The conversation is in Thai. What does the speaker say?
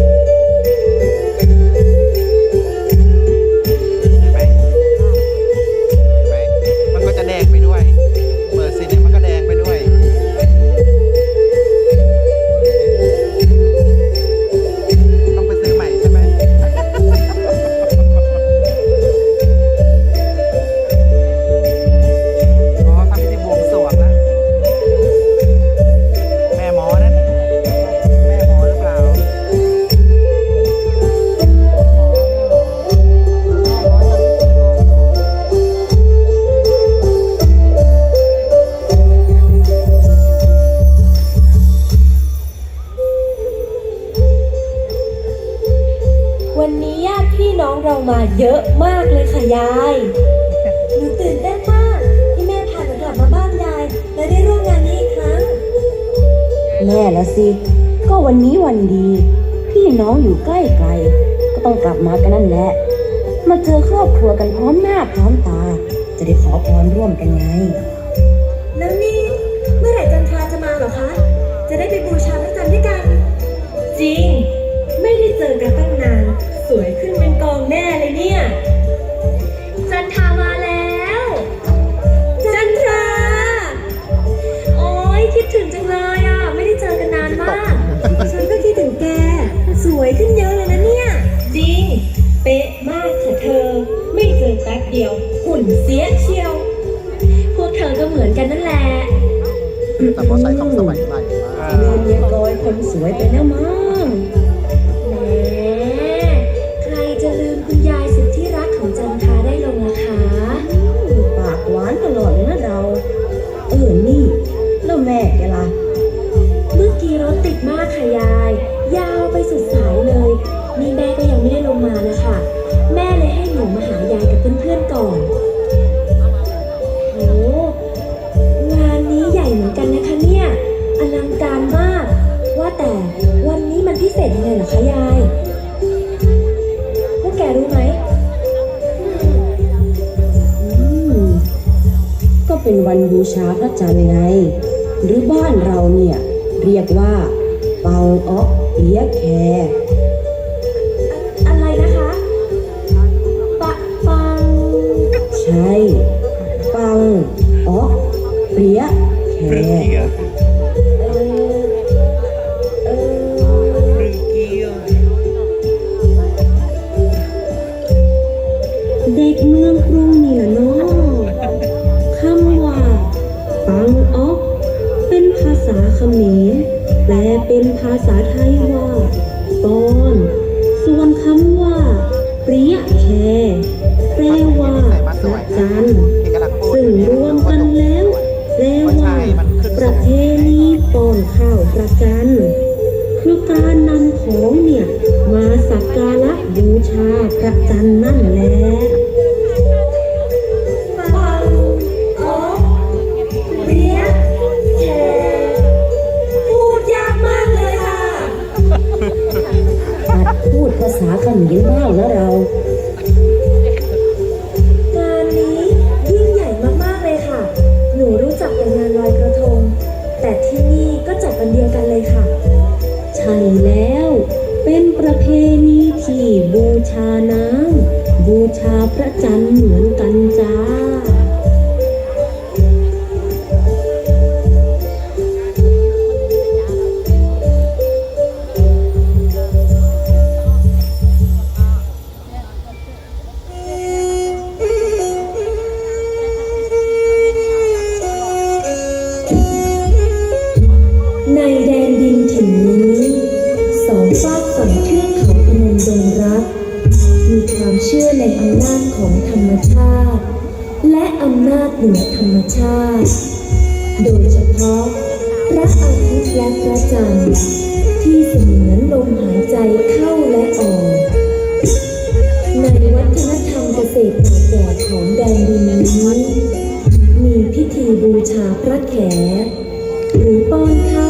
เห็ เรามาเยอะมากเลยค่ะยายหนูตื่นเต้นมากที่แม่พาหนูกลับมาบ้านยาย และได้ร่วมงานนี้อีกครั้งแน่ละสิ ก็วันนี้วันดี พี่น้องอยู่ใกล้ไกล ก็ต้องกลับมากันนั่นแหละ มาเจอครอบครัวกันพร้อมหน้าพร้อมตา จะได้ขอพรร่วมกันไง ดียวหุ่นเสียเชียว พวกเธอก็เหมือนกันนั่นแหละแต่พอใช้คำสมัยใหม่มาก เงินเมียกอยคนสวยไปแล้วมั้ง เป็นวันบูชาพระจันทร์ไง หรือบ้านเราเนี่ย เรียกว่า เปาอ๊อกเปียแคอะไรนะคะปะปัง ใช่ ปังอ๊อกเปียแคเรื่องเกียร์เออเออเรื่องเกียร์เด็กเมืองกรุงนี่ละเนาาษาเขมรแปลเป็นภาษาไทยว่า ตอน ส่วนคำว่าเปรียแคแปลว่าพระจันซึ่งรวมกันแล้วแปลว่าประเพณีป้อนข้าวพระจันคือการนำของเนี่ย มาสักการะบูชาพระจันนั่นแหละ ชาพระจันทร์เหมือนกันจ้า ความเชื่อในอำนาจของธรรมชาติ และอำนาจเหนือธรรมชาติ โดยเฉพาะพระอาทิตย์และพระจันทร์ที่เสมือนลมหายใจเข้าและออก ในวัฒนธรรมเกษตรเก่าแก่ของแดนดินนี้มีพิธีบูชาพระแข หรือป้อนข้าว